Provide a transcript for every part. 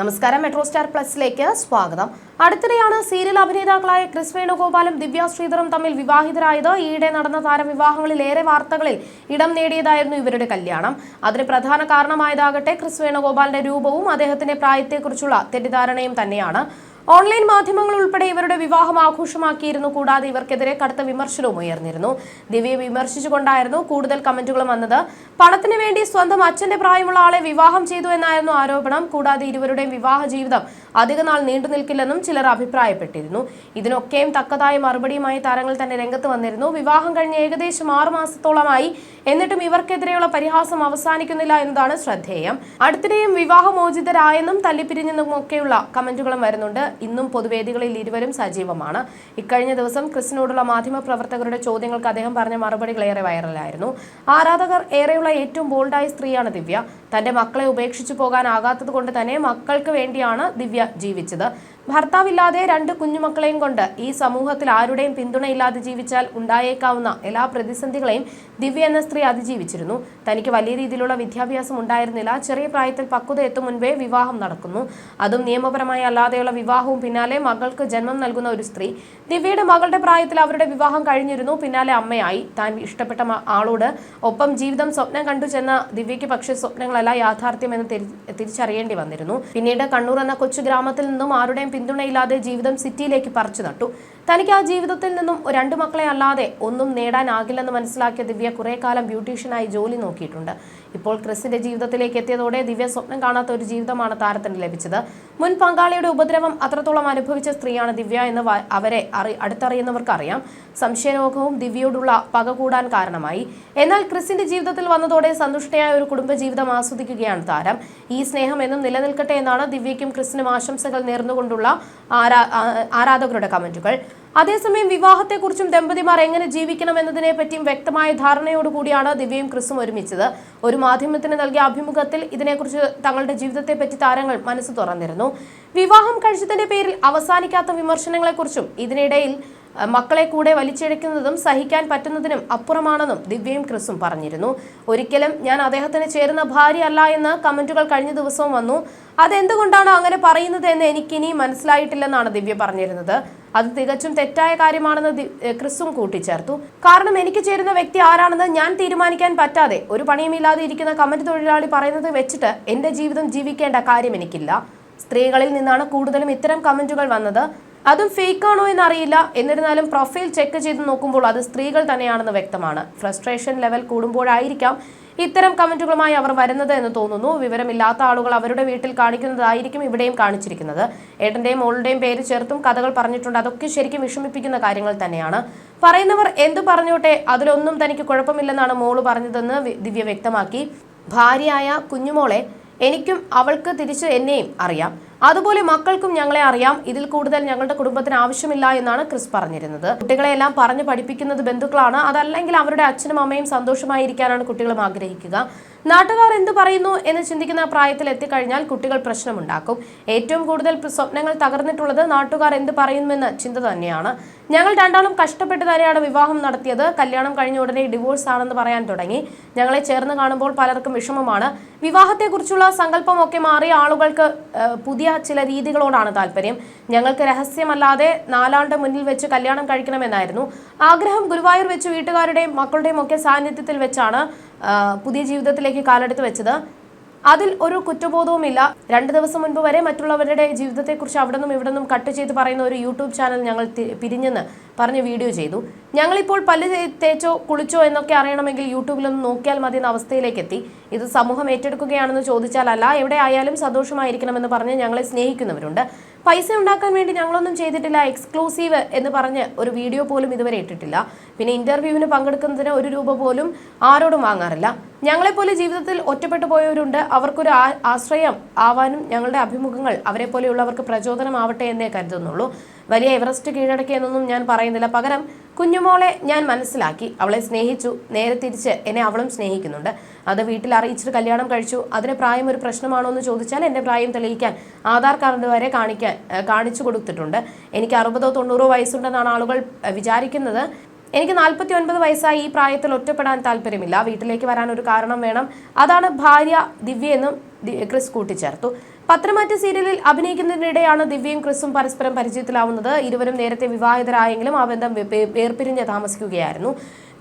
നമസ്കാരം metro star പ്ലസിലേക്ക് സ്വാഗതം. അടുത്തിടെയാണ് സീരിയൽ അഭിനേതാക്കളായ ക്രിസ് വേണുഗോപാലും ദിവ്യ ശ്രീധറും തമ്മിൽ വിവാഹിതരായത്. ഈയിടെ നടന്ന താരവിവാഹങ്ങളിൽ ഏറെ വാർത്തകളിൽ ഇടം നേടിയതായിരുന്നു ഇവരുടെ കല്യാണം. അതിന് പ്രധാന കാരണമായതാകട്ടെ ക്രിസ് വേണുഗോപാലിന്റെ രൂപവും അദ്ദേഹത്തിന്റെ പ്രായത്തെക്കുറിച്ചുള്ള തെറ്റിദ്ധാരണയും തന്നെയാണ്. ഓൺലൈൻ മാധ്യമങ്ങൾ ഉൾപ്പെടെ ഇവരുടെ വിവാഹം ആഘോഷമാക്കിയിരുന്നു. കൂടാതെ ഇവർക്കെതിരെ കടുത്ത വിമർശനവും ഉയർന്നിരുന്നു. ദിവ്യയെ വിമർശിച്ചുകൊണ്ടായിരുന്നു കൂടുതൽ കമന്റുകളും വന്നത്. പണത്തിന് വേണ്ടി സ്വന്തം അച്ഛന്റെ പ്രായമുള്ള ആളെ വിവാഹം ചെയ്തു എന്നായിരുന്നു ആരോപണം. കൂടാതെ ഇരുവരുടെയും വിവാഹ ജീവിതം അധികനാൾ നീണ്ടു നിൽക്കില്ലെന്നും ചിലർ അഭിപ്രായപ്പെട്ടിരുന്നു. ഇതിനൊക്കെയും തക്കതായ മറുപടിയുമായി താരങ്ങൾ തന്നെ രംഗത്ത് വന്നിരുന്നു. വിവാഹം കഴിഞ്ഞ് ഏകദേശം ആറു മാസത്തോളമായി. എന്നിട്ടും ഇവർക്കെതിരെയുള്ള പരിഹാസം അവസാനിക്കുന്നില്ല എന്നതാണ് ശ്രദ്ധേയം. അടുത്തിടെയും വിവാഹമോചിതരായെന്നും തല്ലിപ്പിരിഞ്ഞെന്നും ഒക്കെയുള്ള കമന്റുകളും വരുന്നുണ്ട്. ഇന്നും പൊതുവേദികളിൽ ഇരുവരും സജീവമാണ്. ഇക്കഴിഞ്ഞ ദിവസം ക്രിസിനോടുള്ള മാധ്യമ പ്രവർത്തകരുടെ ചോദ്യങ്ങൾക്ക് അദ്ദേഹം പറഞ്ഞ മറുപടികൾ ഏറെ വൈറലായിരുന്നു. ആരാധകർ ഏറെയുള്ള ഏറ്റവും ബോൾഡായ സ്ത്രീയാണ് ദിവ്യ. തന്റെ മക്കളെ ഉപേക്ഷിച്ചു പോകാനാകാത്തത് കൊണ്ട് തന്നെ മക്കൾക്ക് വേണ്ടിയാണ് ദിവ്യ ജീവിച്ചത്. ഭർത്താവില്ലാതെ രണ്ട് കുഞ്ഞുമക്കളെയും കൊണ്ട് ഈ സമൂഹത്തിൽ ആരുടെയും പിന്തുണയില്ലാതെ ജീവിച്ചാൽ ഉണ്ടായേക്കാവുന്ന എല്ലാ പ്രതിസന്ധികളെയും ദിവ്യ എന്ന സ്ത്രീ അതിജീവിച്ചിരുന്നു. തനിക്ക് വലിയ രീതിയിലുള്ള വിദ്യാഭ്യാസം ഉണ്ടായിരുന്നില്ല. ചെറിയ പ്രായത്തിൽ പക്വത എത്തും മുൻപേ വിവാഹം നടക്കുന്നു. അതും നിയമപരമായി അല്ലാതെയുള്ള വിവാഹവും പിന്നാലെ മകൾക്ക് ജന്മം നൽകുന്ന ഒരു സ്ത്രീ. ദിവ്യയുടെ മകളുടെ പ്രായത്തിൽ അവരുടെ വിവാഹം കഴിഞ്ഞിരുന്നു. പിന്നാലെ അമ്മയായി. താൻ ഇഷ്ടപ്പെട്ട ആളോട് ഒപ്പം ജീവിതം സ്വപ്നം കണ്ടു ചെന്ന ദിവ്യയ്ക്ക് പക്ഷേ സ്വപ്നങ്ങളല്ല യാഥാർത്ഥ്യം എന്ന് തിരിച്ചറിയേണ്ടി വന്നിരുന്നു. പിന്നീട് കണ്ണൂർ എന്ന കൊച്ചു ഗ്രാമത്തിൽ നിന്നും ആരുടെയും പിന്തുണയില്ലാതെ ജീവിതം സിറ്റിയിലേക്ക് പറിച്ചു നട്ടു തനിക്ക് ആ ജീവിതത്തിൽ നിന്നും രണ്ടു മക്കളെ അല്ലാതെ ഒന്നും നേടാനാകില്ലെന്ന് മനസ്സിലാക്കിയ ദിവ്യ കുറെ കാലം ബ്യൂട്ടീഷ്യനായി ജോലി നോക്കിയിട്ടുണ്ട്. ഇപ്പോൾ ക്രിസിന്റെ ജീവിതത്തിലേക്ക് എത്തിയതോടെ ദിവ്യ സ്വപ്നം കാണാത്ത ഒരു ജീവിതമാണ് താരത്തിന് ലഭിച്ചത്. മുൻ പങ്കാളിയുടെ ഉപദ്രവം അത്രത്തോളം അനുഭവിച്ച സ്ത്രീയാണ് ദിവ്യ എന്ന് അവരെ അറി അടുത്തറിയുന്നവർക്ക് അറിയാം. സംശയരോഗവും ദിവ്യയോടുള്ള പക കൂടാൻ കാരണമായി. എന്നാൽ ക്രിസിന്റെ ജീവിതത്തിൽ വന്നതോടെ സന്തുഷ്ടയായ ഒരു കുടുംബജീവിതം ആസ്വദിക്കുകയാണ് താരം. ഈ സ്നേഹം എന്നും നിലനിൽക്കട്ടെ എന്നാണ് ദിവ്യയ്ക്കും ക്രിസിനും ആശംസകൾ നേർന്നുകൊണ്ടുള്ള ആരാ ആരാധകരുടെ കമന്റുകൾ. അതേസമയം വിവാഹത്തെക്കുറിച്ചും ദമ്പതിമാർ എങ്ങനെ ജീവിക്കണം എന്നതിനെ പറ്റിയും വ്യക്തമായ ധാരണയോടുകൂടിയാണ് ദിവ്യയും ക്രിസും ഒരുമിച്ചത്. ഒരു മാധ്യമത്തിന് നൽകിയ അഭിമുഖത്തിൽ ഇതിനെക്കുറിച്ച് തങ്ങളുടെ ജീവിതത്തെ പറ്റി താരങ്ങൾ മനസ്സ് തുറന്നിരുന്നു. വിവാഹം കഴിച്ചതിന്റെ പേരിൽ അവസാനിക്കാത്ത വിമർശനങ്ങളെക്കുറിച്ചും ഇതിനിടയിൽ മക്കളെ കൂടെ വലിച്ചെടുക്കുന്നതും സഹിക്കാൻ പറ്റുന്നതിനും അപ്പുറമാണെന്നും ദിവ്യയും ക്രിസും പറഞ്ഞിരുന്നു. ഒരിക്കലും ഞാൻ അദ്ദേഹത്തിന് ചേരുന്ന ഭാര്യ അല്ല എന്ന് കമന്റുകൾ കഴിഞ്ഞ ദിവസവും വന്നു. അതെന്തുകൊണ്ടാണ് അങ്ങനെ പറയുന്നത് എന്ന് എനിക്കിനി മനസ്സിലായിട്ടില്ലെന്നാണ് ദിവ്യ പറഞ്ഞിരുന്നത്. അത് തികച്ചും തെറ്റായ കാര്യമാണെന്ന് ക്രിസും കൂട്ടിച്ചേർത്തു. കാരണം എനിക്ക് ചേരുന്ന വ്യക്തി ആരാണെന്ന് ഞാൻ തീരുമാനിക്കാൻ പറ്റാതെ ഒരു പണിയുമില്ലാതെ ഇരിക്കുന്ന കമന്റ് തൊഴിലാളി പറയുന്നത് വെച്ചിട്ട് എന്റെ ജീവിതം ജീവിക്കേണ്ട കാര്യം എനിക്കില്ല. സ്ത്രീകളിൽ നിന്നാണ് കൂടുതലും ഇത്തരം കമന്റുകൾ വന്നത്. അതും ഫേക്ക് ആണോ എന്നറിയില്ല. എന്നിരുന്നാലും പ്രൊഫൈൽ ചെക്ക് ചെയ്ത് നോക്കുമ്പോൾ അത് സ്ത്രീകൾ തന്നെയാണെന്ന് വ്യക്തമാണ്. ഫ്രസ്ട്രേഷൻ ലെവൽ കൂടുമ്പോഴായിരിക്കാം ഇത്തരം കമന്റുകളുമായി അവർ വരുന്നത് എന്ന് തോന്നുന്നു. വിവരമില്ലാത്ത ആളുകൾ അവരുടെ വീട്ടിൽ കാണിക്കുന്നതായിരിക്കും ഇവിടെയും കാണിച്ചിരിക്കുന്നത്. ഏട്ടന്റെയും മോളുടെയും പേര് ചേർത്തും കഥകൾ പറഞ്ഞിട്ടുണ്ട്. അതൊക്കെ ശരിക്കും വിഷമിപ്പിക്കുന്ന കാര്യങ്ങൾ തന്നെയാണ്. പറയുന്നവർ എന്തു പറഞ്ഞോട്ടെ അതിലൊന്നും തനിക്ക് കുഴപ്പമില്ലെന്നാണ് മോൾ പറഞ്ഞതെന്ന് ദിവ്യ വ്യക്തമാക്കി. ഭാര്യയായ കുഞ്ഞുമോളെ എനിക്കും അവൾക്ക് തിരിച്ച് എന്നെയും അറിയാം. അതുപോലെ മക്കൾക്കും ഞങ്ങളെ അറിയാം. ഇതിൽ കൂടുതൽ ഞങ്ങളുടെ കുടുംബത്തിന് ആവശ്യമില്ല എന്നാണ് ക്രിസ് പറഞ്ഞിരുന്നത്. കുട്ടികളെല്ലാം പറഞ്ഞു പഠിപ്പിക്കുന്നത് ബന്ധുക്കളാണ്. അതല്ലെങ്കിൽ അവരുടെ അച്ഛനും അമ്മയും സന്തോഷമായിരിക്കാനാണ് കുട്ടികളും ആഗ്രഹിക്കുക. നാട്ടുകാർ എന്ത് പറയുന്നു എന്ന് ചിന്തിക്കുന്ന പ്രായത്തിൽ എത്തിക്കഴിഞ്ഞാൽ കുട്ടികൾ പ്രശ്നമുണ്ടാക്കും. ഏറ്റവും കൂടുതൽ സ്വപ്നങ്ങൾ തകർന്നിട്ടുള്ളത് നാട്ടുകാർ എന്ത് പറയുമെന്ന ചിന്ത തന്നെയാണ്. ഞങ്ങൾ രണ്ടാളും കഷ്ടപ്പെട്ട് തന്നെയാണ് വിവാഹം നടത്തിയത്. കല്യാണം കഴിഞ്ഞ ഉടനെ ഡിവോഴ്സ് ആണെന്ന് പറയാൻ തുടങ്ങി. ഞങ്ങളെ ചേർന്ന് കാണുമ്പോൾ പലർക്കും വിഷമമാണ്. വിവാഹത്തെക്കുറിച്ചുള്ള സങ്കല്പമൊക്കെ മാറി ആളുകൾക്ക് പുതിയ ചില രീതികളോടാണ് താല്പര്യം. ഞങ്ങൾക്ക് രഹസ്യമല്ലാതെ നാലാളുടെ മുന്നിൽ വെച്ച് കല്യാണം കഴിക്കണമെന്നായിരുന്നു. ആഗ്രഹം ഗുരുവായൂർ വെച്ച് വീട്ടുകാരുടെയും മക്കളുടെയും ഒക്കെ സാന്നിധ്യത്തിൽ വെച്ചാണ് പുതിയ ജീവിതത്തിലേക്ക് കാലെടുത്ത് വെച്ചത്. അതിൽ ഒരു കുറ്റബോധവുമില്ല. രണ്ട് ദിവസം മുൻപ് വരെ മറ്റുള്ളവരുടെ ജീവിതത്തെക്കുറിച്ച് അവിടെ നിന്നും ഇവിടെ നിന്നും കട്ട് ചെയ്ത് പറയുന്ന ഒരു യൂട്യൂബ് ചാനൽ ഞങ്ങൾ പിരിഞ്ഞെന്ന് പറഞ്ഞ് വീഡിയോ ചെയ്തു. ഞങ്ങളിപ്പോൾ പല്ല് തേച്ചോ കുളിച്ചോ എന്നൊക്കെ അറിയണമെങ്കിൽ യൂട്യൂബിലൊന്ന് നോക്കിയാൽ മതി എന്ന അവസ്ഥയിലേക്ക് എത്തി ഇത് സമൂഹം ഏറ്റെടുക്കുകയാണെന്ന് ചോദിച്ചാലല്ല എവിടെ ആയാലും സന്തോഷമായിരിക്കണമെന്ന് പറഞ്ഞ് ഞങ്ങളെ സ്നേഹിക്കുന്നവരുണ്ട്. പൈസ ഉണ്ടാക്കാൻ വേണ്ടി ഞങ്ങളൊന്നും ചെയ്തിട്ടില്ല എക്സ്ക്ലൂസീവ് എന്ന് പറഞ്ഞ് ഒരു വീഡിയോ പോലും ഇതുവരെ ഇട്ടിട്ടില്ല. പിന്നെ ഇന്റർവ്യൂവിന് പങ്കെടുക്കുന്നതിന് ഒരു രൂപ പോലും ആരോടും വാങ്ങാറില്ല. ഞങ്ങളെപ്പോലെ ജീവിതത്തിൽ ഒറ്റപ്പെട്ടു പോയവരുണ്ട്. അവർക്കൊരു ആശ്രയം ആവാനും ഞങ്ങളുടെ അഭിമുഖങ്ങൾ അവരെ പോലെയുള്ളവർക്ക് പ്രചോദനമാവട്ടെ എന്നേ കരുതുന്നുള്ളൂ. വലിയ എവറസ്റ്റ് കീഴടക്കിയെന്നൊന്നും ഞാൻ പറയുന്നില്ല. പകരം കുഞ്ഞുമോളെ ഞാൻ മനസ്സിലാക്കി. അവളെ സ്നേഹിച്ചു. നേരെ തിരിച്ച് എന്നെ അവളും സ്നേഹിക്കുന്നുണ്ട്. അത് വീട്ടിൽ അറിയിച്ചിട്ട് കല്യാണം കഴിച്ചു. അതിന് പ്രായം ഒരു പ്രശ്നമാണോ എന്ന് ചോദിച്ചാൽ എന്റെ പ്രായം തെളിയിക്കാൻ ആധാർ കാർഡ് വരെ കാണിക്കാൻ കാണിച്ചു കൊടുത്തിട്ടുണ്ട്. എനിക്ക് അറുപതോ തൊണ്ണൂറോ വയസ്സുണ്ടെന്നാണ് ആളുകൾ വിചാരിക്കുന്നത്. എനിക്ക് നാൽപ്പത്തി ഒൻപത് വയസ്സായി ഈ പ്രായത്തിൽ ഒറ്റപ്പെടാൻ താല്പര്യമില്ല. വീട്ടിലേക്ക് വരാൻ ഒരു കാരണം വേണം. അതാണ് ഭാര്യ ദിവ്യ എന്നും ക്രിസ് കൂട്ടിച്ചേർത്തു. പത്രമാറ്റ സീരിയലിൽ അഭിനയിക്കുന്നതിനിടെയാണ് ദിവ്യയും ക്രിസും പരസ്പരം പരിചയത്തിലാവുന്നത്. ഇരുവരും നേരത്തെ വിവാഹിതരായെങ്കിലും ആ ബന്ധം വേർപിരിഞ്ഞ് താമസിക്കുകയായിരുന്നു.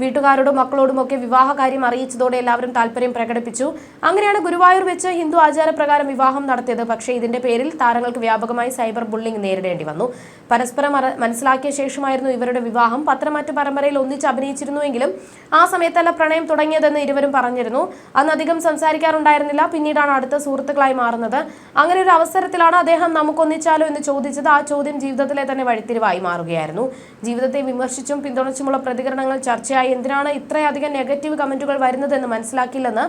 വീട്ടുകാരോടും മക്കളോടും ഒക്കെ വിവാഹ കാര്യം അറിയിച്ചതോടെ എല്ലാവരും താല്പര്യം പ്രകടിപ്പിച്ചു. അങ്ങനെയാണ് ഗുരുവായൂർ വെച്ച് ഹിന്ദു ആചാരപ്രകാരം വിവാഹം നടത്തിയത്. പക്ഷേ ഇതിന്റെ പേരിൽ താരങ്ങൾക്ക് വ്യാപകമായി സൈബർ ബുള്ളിംഗ് നേരിടേണ്ടി വന്നു. പരസ്പരം മനസ്സിലാക്കിയ ശേഷമായിരുന്നു ഇവരുടെ വിവാഹം. പത്രമാറ്റ പരമ്പരയിൽ ഒന്നിച്ച് അഭിനയിച്ചിരുന്നുവെങ്കിലും ആ സമയത്തല്ല പ്രണയം തുടങ്ങിയതെന്ന് ഇരുവരും പറഞ്ഞിരുന്നു. അന്ന് അധികം സംസാരിക്കാറുണ്ടായിരുന്നില്ല. പിന്നീടാണ് അടുത്ത സുഹൃത്തുക്കളായി മാറുന്നത്. അങ്ങനെ ഒരു അവസരത്തിലാണ് അദ്ദേഹം നമുക്കൊന്നിച്ചാലോ എന്ന് ചോദിച്ചത്. ആ ചോദ്യം ജീവിതത്തിലെ തന്നെ വഴിത്തിരിവായി മാറുകയായിരുന്നു. ജീവിതത്തെ വിമർശിച്ചും പിന്തുണച്ചുമുള്ള പ്രതികരണങ്ങൾ ചർച്ചയായി എന്തിനാണ് ഇത്രയധികം നെഗറ്റീവ് കമന്റുകൾ വരുന്നതെന്ന് മനസ്സിലാക്കില്ലെന്ന്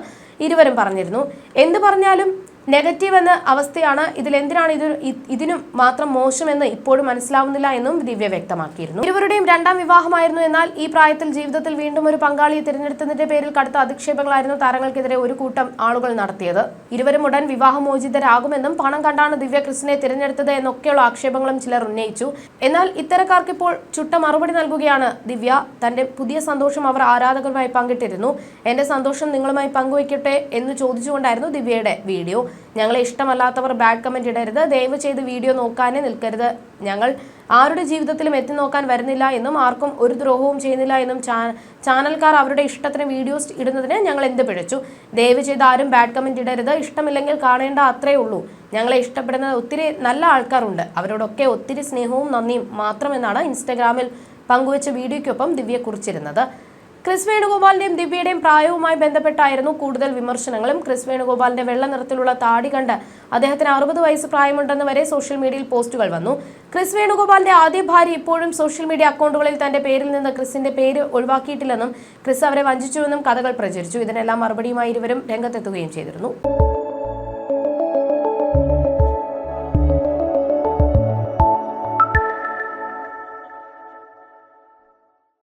ഇരുവരും പറഞ്ഞിരുന്നു. എന്ത് പറഞ്ഞാലും നെഗറ്റീവ് എന്ന അവസ്ഥയാണ് ഇതിൽ എന്തിനാണ് ഇത് ഇതിനും മാത്രം മോശമെന്ന് ഇപ്പോഴും മനസ്സിലാവുന്നില്ല എന്നും ദിവ്യ വ്യക്തമാക്കിയിരുന്നു. ഇരുവരുടെയും രണ്ടാം വിവാഹമായിരുന്നു എന്നാൽ ഈ പ്രായത്തിൽ ജീവിതത്തിൽ വീണ്ടും ഒരു പങ്കാളിയെ തിരഞ്ഞെടുത്തതിന്റെ പേരിൽ കടുത്ത അധിക്ഷേപങ്ങളായിരുന്നു താരങ്ങൾക്കെതിരെ ഒരു കൂട്ടം ആളുകൾ നടത്തിയത്. ഇരുവരും ഉടൻ വിവാഹമോചിതരാകുമെന്നും പണം കണ്ടാണ് ദിവ്യ ക്രിസ്റ്റിനെ തിരഞ്ഞെടുത്തത് എന്നൊക്കെയുള്ള ആക്ഷേപങ്ങളും ചിലർ ഉന്നയിച്ചു. എന്നാൽ ഇത്തരക്കാർക്ക് ഇപ്പോൾ ചുട്ട മറുപടി നൽകുകയാണ് ദിവ്യ. തന്റെ പുതിയ സന്തോഷം അവർ ആരാധകരുമായി പങ്കിട്ടിരുന്നു. എന്റെ സന്തോഷം നിങ്ങളുമായി പങ്കുവയ്ക്കട്ടെ എന്ന് ചോദിച്ചുകൊണ്ടായിരുന്നു ദിവ്യയുടെ വീഡിയോ. ഞങ്ങളെ ഇഷ്ടമല്ലാത്തവർ ബാഡ് കമന്റ് ഇടരുത്. ദയവ് ചെയ്ത് വീഡിയോ നോക്കാനേ നിൽക്കരുത്. ഞങ്ങൾ ആരുടെ ജീവിതത്തിലും എത്തി നോക്കാൻ വരുന്നില്ല എന്നും ആർക്കും ഒരു ദ്രോഹവും ചെയ്യുന്നില്ല എന്നും ചാനൽക്കാർ അവരുടെ ഇഷ്ടത്തിന് വീഡിയോസ് ഇടുന്നതിന് ഞങ്ങൾ എന്ത് പിഴച്ചു? ദയവ് ചെയ്ത് ആരും ബാഡ് കമന്റ് ഇടരുത്. ഇഷ്ടമില്ലെങ്കിൽ കാണേണ്ട അത്രേ ഉള്ളൂ. ഞങ്ങളെ ഇഷ്ടപ്പെടുന്ന ഒത്തിരി നല്ല ആൾക്കാരുണ്ട്. അവരോടൊക്കെ ഒത്തിരി സ്നേഹവും നന്ദിയും മാത്രമെന്നാണ് ഇൻസ്റ്റഗ്രാമിൽ പങ്കുവച്ച വീഡിയോയ്ക്കൊപ്പം ദിവ്യ കുറിച്ചിരുന്നത്. ക്രിസ് വേണുഗോപാലിന്റെയും ദിവ്യയുടെയും പ്രായവുമായി ബന്ധപ്പെട്ടായിരുന്നു കൂടുതൽ വിമർശനങ്ങളും. ക്രിസ് വേണുഗോപാലിന്റെ വെള്ള നിറത്തിലുള്ള താടി കണ്ട് അദ്ദേഹത്തിന് അറുപത് വയസ്സ് പ്രായമുണ്ടെന്ന് വരെ സോഷ്യൽ മീഡിയയിൽ പോസ്റ്റുകൾ വന്നു. ക്രിസ് വേണുഗോപാലിന്റെ ആദ്യ ഭാര്യ ഇപ്പോഴും സോഷ്യൽ മീഡിയ അക്കൗണ്ടുകളിൽ തന്റെ പേരിൽ നിന്ന് ക്രിസിന്റെ പേര് ഒഴിവാക്കിയിട്ടില്ലെന്നും ക്രിസ് അവരെ വഞ്ചിച്ചുവെന്നും കഥകൾ പ്രചരിച്ചു. ഇതിനെല്ലാം മറുപടിയുമായി ഇരുവരും രംഗത്തെത്തുകയും ചെയ്തിരുന്നു.